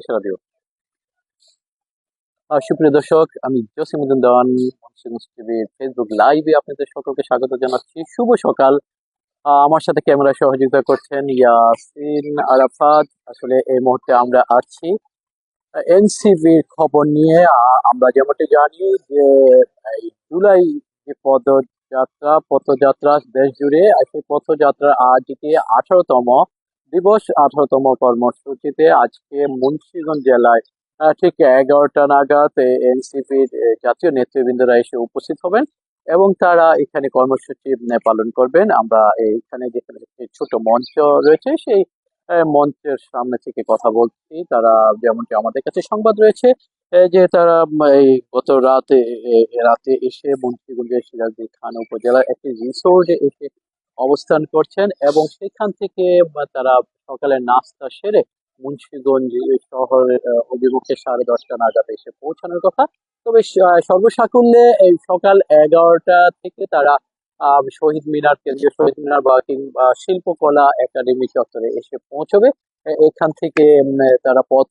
ইশারা দিও সুপ্রিয় দর্শক, আমি জসিমুদ্দিন দেওয়ান মুন্সিগঞ্জ টিভির ফেসবুক লাইভে আপনাদের সকলকে স্বাগত জানাচ্ছি। শুভ সকাল। আমার সাথে ক্যামেরা সহযোগিতা করছেন ইয়াসিন আরাফাত। আসলে এই মুহূর্তে আমরা আছি এনসিবির খবর নিয়ে। আমরা যেমনটি জানি যে জুলাই যে পদযাত্রা, পথযাত্রা দেশ জুড়ে সেই পথযাত্রার আজকে আঠারোতম দিবস, আঠারোতম কর্মসূচিতে আজকে মুন্সিগঞ্জ জেলায় ঠিক এগারোটা নাগাদ এনসিপির জাতীয় নেতৃবৃন্দরা এসে উপস্থিত হবেন এবং তারা এখানে কর্মসূচি পালন করবেন। আমরা এখানে যেখানে ছোট মঞ্চ রয়েছে, সেই মঞ্চের সামনে থেকে কথা বলছি। তারা যেমনটি আমাদের কাছে সংবাদ রয়েছে যে তারা এই গত রাতে রাতে এসে মুন্সিগঞ্জের সিরাজদি খান উপজেলার একটি রিসোর্টে এসে অবস্থান করছেন এবং সেখান থেকে তারা সকালে নাস্তা সেরে মুন্সিগঞ্জ শহর অভিমুখে সাড়ে দশটা নাগাদ এসে পৌঁছানোর কথা। তবে সর্বসাকুল্যে এই সকাল এগারোটা থেকে তারা শহীদ মিনার, কেন্দ্রীয় শহীদ মিনার বা কিংবা শিল্পকলা একাডেমি চত্বরে এসে পৌঁছবে। এখান থেকে তারা পথ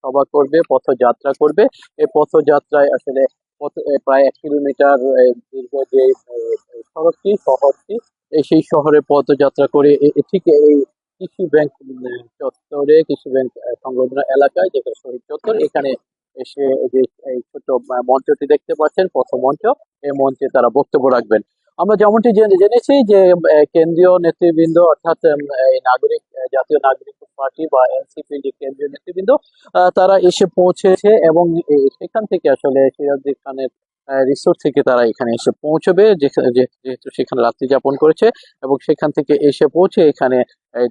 সভা করবে পথযাত্রা করবে। এই পথযাত্রায় আসলে প্রায় এক কিলোমিটার দীর্ঘ যে সড়কটি, শহরটি সেই শহরে পদযাত্রা করে ঠিক এই কৃষি ব্যাংক চত্বরে, কৃষি ব্যাংক সংলগ্ন এলাকায় যেটা শহীদ চত্বর, এখানে এসে যে, এই ছোট মঞ্চটি দেখতে পাচ্ছেন, প্রথম মঞ্চ। এই মঞ্চে তারা বক্তব্য রাখবেন। আমরা যেমনটি জেনে, জেনেছি যে কেন্দ্রীয় নেতৃবৃন্দ অর্থাৎ নাগরিক জাতীয় নাগরিক পার্টি বা এনসিপি, যে কেন্দ্রীয় নেতৃবৃন্দ তারা এসে পৌঁছেছে এবং সেখান থেকে আসলে সিরাজুদ্দিন খানের রিসোর্ট থেকে তারা এখানে এসে পৌঁছবে যেহেতু সেখানে রাত্রি যাপন করেছে এবং সেখান থেকে এসে পৌঁছে এখানে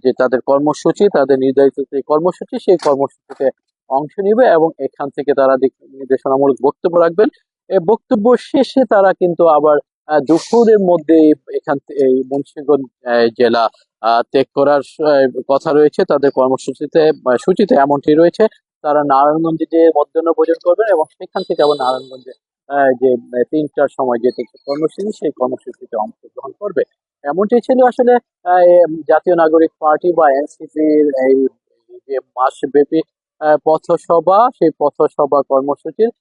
যে তাদের কর্মসূচি, তাদের নির্ধারিত যে কর্মসূচি, সেই কর্মসূচিতে অংশ নেবে এবং এখান থেকে তারা নির্দেশনামূলক বক্তব্য রাখবেন। এই বক্তব্য শেষে তারা কিন্তু আবার দুপুরের মধ্যে এখান এই মুন্সিগঞ্জ জেলা ত্যাগ করার কথা রয়েছে। তাদের কর্মসূচিতে সূচিতে এমনটি রয়েছে। তারা নারায়ণগঞ্জে যে মধ্যাহ্ন ভোজন করবেন এবং সেখান থেকে আবার নারায়ণগঞ্জে যে তিনটার সময় যে কর্মসূচি, সেই কর্মসূচিতে অংশগ্রহণ করবে। এমনটি ছিল আসলে জাতীয় নাগরিক পার্টি বা এনসিপির এই, যে মাসব্যাপী পথসভা, সেই পথসভা কর্মসূচির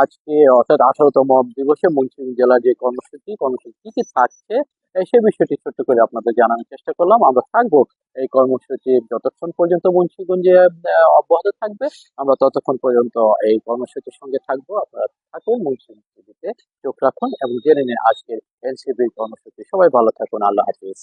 আজকে, অর্থাৎ আঠারোতম দিবসে মুন্সিগঞ্জ জেলার যে কর্মসূচি কর্মসূচি কি কি থাকছে সে বিষয়টি ছোট্ট করে আপনাদের জানানোর চেষ্টা করলাম। আমরা থাকব এই কর্মসূচি যতক্ষণ পর্যন্ত মুন্সিগঞ্জে অব্যাহত থাকবে, আমরা ততক্ষণ পর্যন্ত এই কর্মসূচির সঙ্গে থাকব। আপনারা থাকুন, মুন্সিগঞ্জে চোখ রাখুন এবং জেনে নিন আজকের এনসিবির কর্মসূচি। সবাই ভালো থাকুন, আল্লাহ হাফিজ।